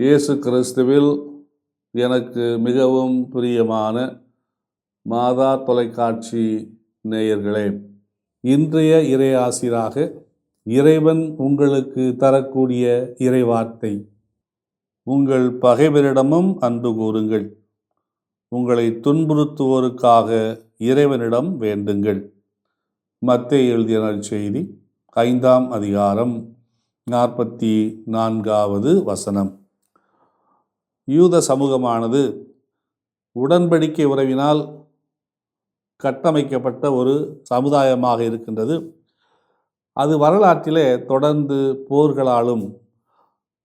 இயேசு கிறிஸ்துவில் எனக்கு மிகவும் பிரியமான மாதா தொலைக்காட்சி நேயர்களே இன்றைய இறையாசிராக இறைவன் உங்களுக்கு தரக்கூடிய இறைவார்த்தை. உங்கள் பகைவரிடமும் அன்பு கூறுங்கள். உங்களை துன்புறுத்துவோருக்காக இறைவனிடம் வேண்டுங்கள். மத்திய எழுதிய நற்செய்தி ஐந்தாம் அதிகாரம் நாற்பத்தி நான்காவது வசனம். யூத சமூகமானது உடன்படிக்கை உறவினால் கட்டமைக்கப்பட்ட ஒரு சமுதாயமாக இருக்கின்றது. அது வரலாற்றிலே தொடர்ந்து போர்களாலும்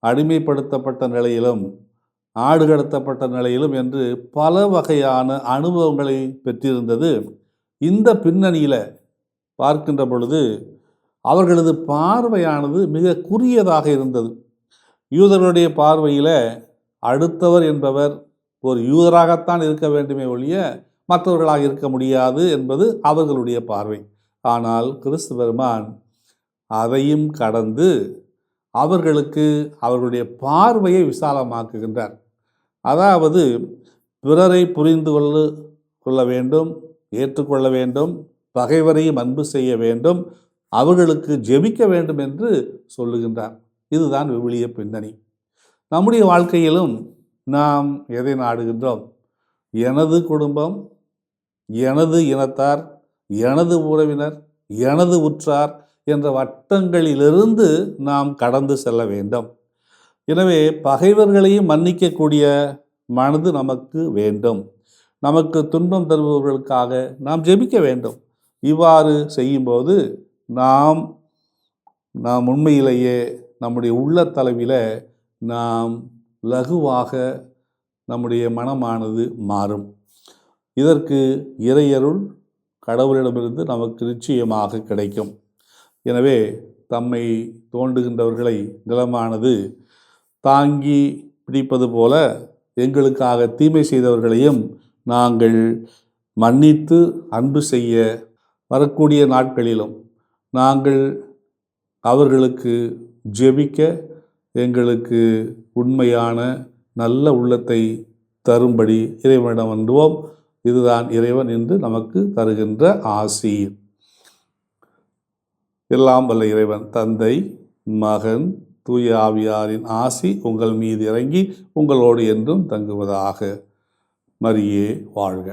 அடிமைப்படுத்தப்பட்ட நிலையிலும் ஆடு கடத்தப்பட்ட நிலையிலும் என்று பல வகையான அனுபவங்களை பெற்றிருந்தது. இந்த பின்னணியில் பார்க்கின்ற பொழுது அவர்களது பார்வையானது மிக குறுகியதாக இருந்தது. யூதர்களுடைய பார்வையில் அடுத்தவர் என்பவர் ஒரு யூதராகத்தான் இருக்க வேண்டுமே ஒழிய மற்றவர்களாக இருக்க முடியாது என்பது அவர்களுடைய பார்வை. ஆனால் கிறிஸ்து பெருமான் அதையும் கடந்து அவர்களுக்கு அவர்களுடைய பார்வையை விசாலமாக்குகின்றார். அதாவது பிறரை புரிந்து கொள்ள கொள்ள வேண்டும் ஏற்றுக்கொள்ள வேண்டும் பகைவரையும் அன்பு செய்ய வேண்டும் அவர்களுக்கு ஜெபிக்க வேண்டும் என்று சொல்லுகின்றார். இதுதான் விவிலிய பின்னணி. நம்முடைய வாழ்க்கையிலும் நாம் எதை நாடுகின்றோம்? எனது குடும்பம் எனது இனத்தார் எனது உறவினர் எனது உற்றார் என்ற வட்டங்களிலிருந்து நாம் கடந்து செல்ல வேண்டும். எனவே பகைவர்களையும் மன்னிக்கக்கூடிய மனது நமக்கு வேண்டும். நமக்கு துன்பம் தருபவர்களுக்காக நாம் ஜெபிக்க வேண்டும். இவ்வாறு செய்யும்போது நாம் நாம் உண்மையிலேயே நம்முடைய உள்ள உள்ளத்தளவில் நாம் லகுவாக நம்முடைய மனமானது மாறும். இதற்கு இறையருள் கடவுளிடமிருந்து நமக்கு நிச்சயமாக கிடைக்கும். எனவே தம்மை தோண்டுகின்றவர்களை நிலமானது தாங்கி பிடிப்பது போல எங்களுக்காக தீமை செய்தவர்களையும் நாங்கள் மன்னித்து அன்பு செய்ய வரக்கூடிய நாட்களிலும் நாங்கள் அவர்களுக்கு ஜெபிக்க எங்களுக்கு உண்மையான நல்ல உள்ளத்தை தரும்படி இறைவனிடம் வந்துவோம் இதுதான் இறைவன் என்று நமக்கு தருகின்ற ஆசி எல்லாம் வல்ல இறைவன் தந்தை மகன் தூய ஆவியாரின் ஆசி உங்கள் மீது இறங்கி உங்களோடு என்றும் தங்குவதாக. மரியே வாழ்க.